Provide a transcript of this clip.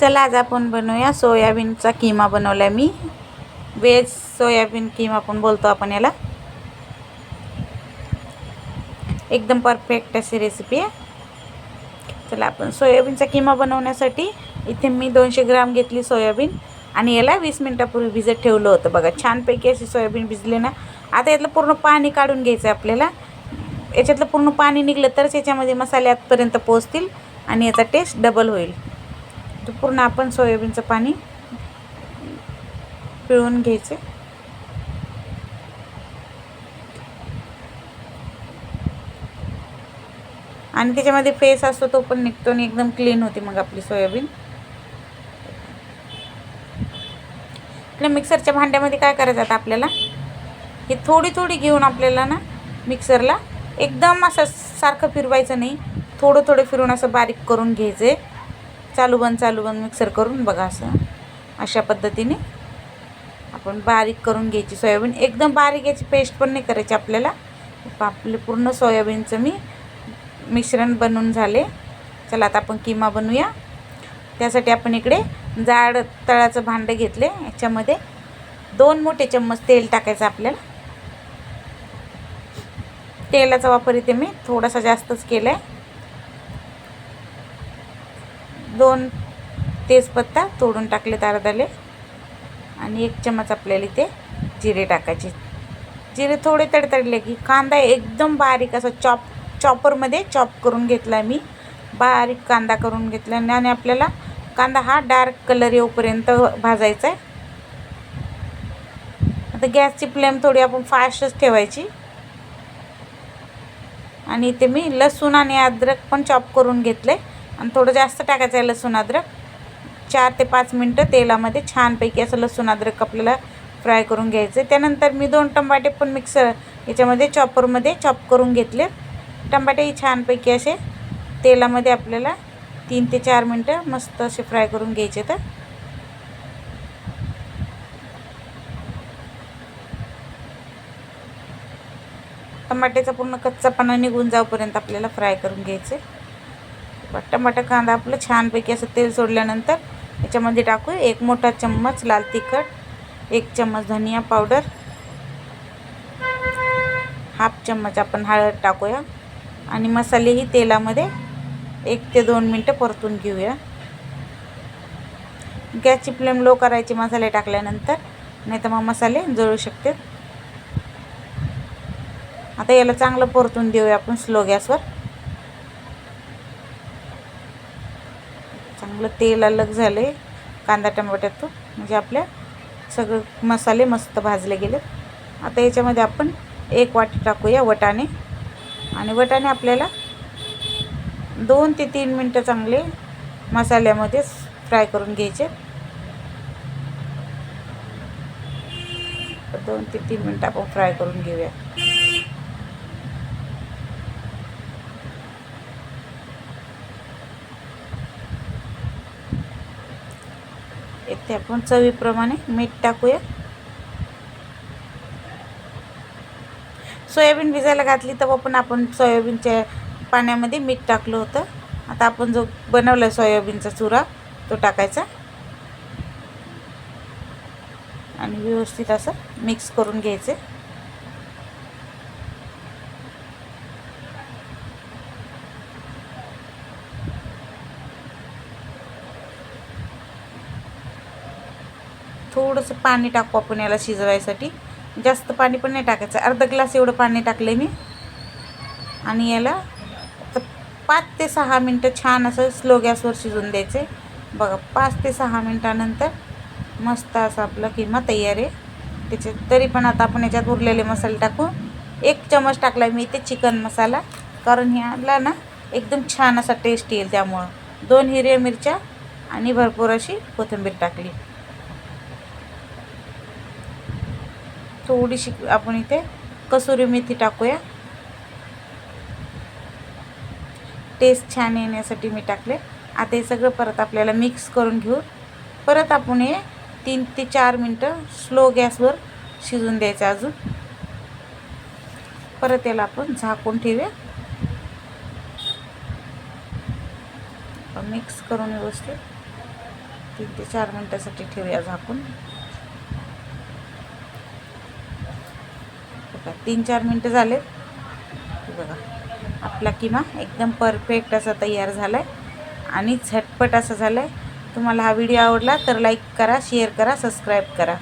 चला आज आपण बनवूया सोयाबीनचा किमा बनवला मी. व्हेज सोयाबीन किमा पण बोलतो आपण याला. एकदम परफेक्ट अशी रेसिपी आहे. चला आपण सोयाबीनचा किमा बनवण्यासाठी इथे मी दोनशे ग्राम घेतली सोयाबीन आणि याला वीस मिनटापूर्वी भिजत ठेवलं होतं. बघा छानपैकी अशी सोयाबीन भिजली ना. आता यातलं पूर्ण पाणी काढून घ्यायचं आहे आपल्याला. याच्यातलं पूर्ण पाणी निघलं तरच याच्यामध्ये मसाले आतपर्यंत पोचतील आणि याचा टेस्ट डबल होईल. तर पूर्ण आपण सोयाबीनचं पाणी पिळून घ्यायचं. आणि त्याच्यामध्ये फेस असतो तो पण निघतो आणि एकदम क्लीन होते मग आपली सोयाबीन. आपल्या मिक्सरच्या भांड्यामध्ये काय करायचं आता आपल्याला? हे थोडी थोडी घेऊन आपल्याला ना मिक्सरला एकदम असं सारखं फिरवायचं नाही. थोडं थोडं फिरून असं बारीक करून घ्यायचं. आहे चालू बंद चालू बंद मिक्सर करून बघा असं. अशा पद्धतीने आपण बारीक करून घ्यायची सोयाबीन. एकदम बारीक याची पेस्ट पण नाही करायची आपल्याला. आपले पूर्ण सोयाबीनचं मी मिश्रण बनवून झाले. चला आता आपण किमा बनवूया. त्यासाठी आपण इकडे जाड तळाचं भांडं घेतले. याच्यामध्ये दोन मोठे चम्मच तेल टाकायचं आपल्याला. तेलाचा वापर इथे मी थोडासा जास्तच केला आहे दोन तेजपत्ता तोडून टाकले अर्धाले. आणि एक चमच आपल्याला इथे जिरे टाकायचे. जिरे थोडे तडतडले की कांदा एकदम बारीक असं चॉप चॉपरमध्ये चॉप करून घेतला मी. बारीक कांदा करून घेतला आणि आपल्याला कांदा हा डार्क कलर येऊपर्यंत भाजायचा आहे आता गॅसची फ्लेम थोडी आपण फास्टच ठेवायची. आणि इथे मी लसूण आणि अद्रक पण चॉप करून घेतले आणि थोडं जास्त टाकायचं आहे लसूण अद्रक. चार ते पाच मिनटं तेलामध्ये छानपैकी असं लसूण अद्रक आपल्याला फ्राय करून घ्यायचं त्यानंतर मी दोन टमाटे पण मिक्सर याच्यामध्ये चॉपरमध्ये चॉप करून घेतले. टमाटेही छानपैकी असे तेलामध्ये आपल्याला तीन ते चार मिनटं मस्त असे फ्राय करून घ्यायचे तर. टमाट्याचा पूर्ण कच्चापणा निघून जाऊपर्यंत आपल्याला फ्राय करून घ्यायचे. टमाटर कांदा आपलं छानपैकी असं तेल सोडल्यानंतर याच्यामध्ये टाकू एक मोठा चम्मच लाल तिखट एक चम्मच धनिया पावडर हाफ चम्मच आपण हळद टाकूया. आणि मसालेही तेलामध्ये एक ते दोन मिनटं परतून घेऊया. गॅसची फ्लेम लो करायचे मसाले टाकल्यानंतर नाही तर मग मसाले जळू शकते आता याला चांगलं परतून देऊया आपण स्लो गॅसवर. चांगलं तेल अलग झालं आहे कांदा टमाट्यातून. म्हणजे आपल्या सगळं मसाले मस्त भाजले गेले आता याच्यामध्ये आपण एक वाटी टाकूया वटाणे. आणि वटाणे आपल्याला दोन ते तीन मिनटं चांगले मसाल्यामध्येच फ्राय करून घ्यायचे. दोन ते तीन मिनटं आपण फ्राय करून घेऊया. येथे आपण चवीप्रमाणे मीठ टाकूया. सोयाबीन भिजायला घातली तेव्हा पण आपण सोयाबीनच्या पाण्यामध्ये मीठ टाकलं होतं. आता आपण जो बनवला सोयाबीनचा चुरा तो टाकायचा. आणि व्यवस्थित असं मिक्स करून घ्यायचे. थोडंसं पाणी टाकू आपण याला शिजवायसाठी. जास्त पाणी पण नाही टाकायचं. अर्धा ग्लास एवढं पाणी टाकलं मी. आणि याला तर पाच ते सहा मिनटं छान असं स्लो गॅसवर शिजून द्यायचे. बघा पाच ते सहा मिनटानंतर मस्त असं आपलं किमा तयार आहे. त्याच्यात तरी पण आता आपण याच्यात उरलेले मसाले टाकू. एक चमच टाकला मी इथे चिकन मसाला. कारण ह्याला ना एकदम छान असा टेस्ट येईल त्यामुळं. दोन हिरव्या मिरच्या आणि भरपूर अशी कोथिंबीर टाकली. थोडीशी आपण इथे कसुरी मेथी टाकूया. टेस्ट छान येण्यासाठी मी टाकले. आता हे सगळं परत आपल्याला मिक्स करून घेऊ. परत आपण हे तीन ते चार मिनटं स्लो गॅसवर शिजून द्यायचं अजून. परत याला आपण झाकून ठेवूया. मिक्स करून व्यवस्थित तीन ते चार मिनटासाठी ठेवूया झाकून. बघा तीन चार मिनटं झाले. बघा आपला किमा एकदम परफेक्ट असा तयार झाला आहे आणि झटपट असं झालं आहे तुम्हाला हा व्हिडिओ आवडला तर लाईक करा शेअर करा सबस्क्राईब करा.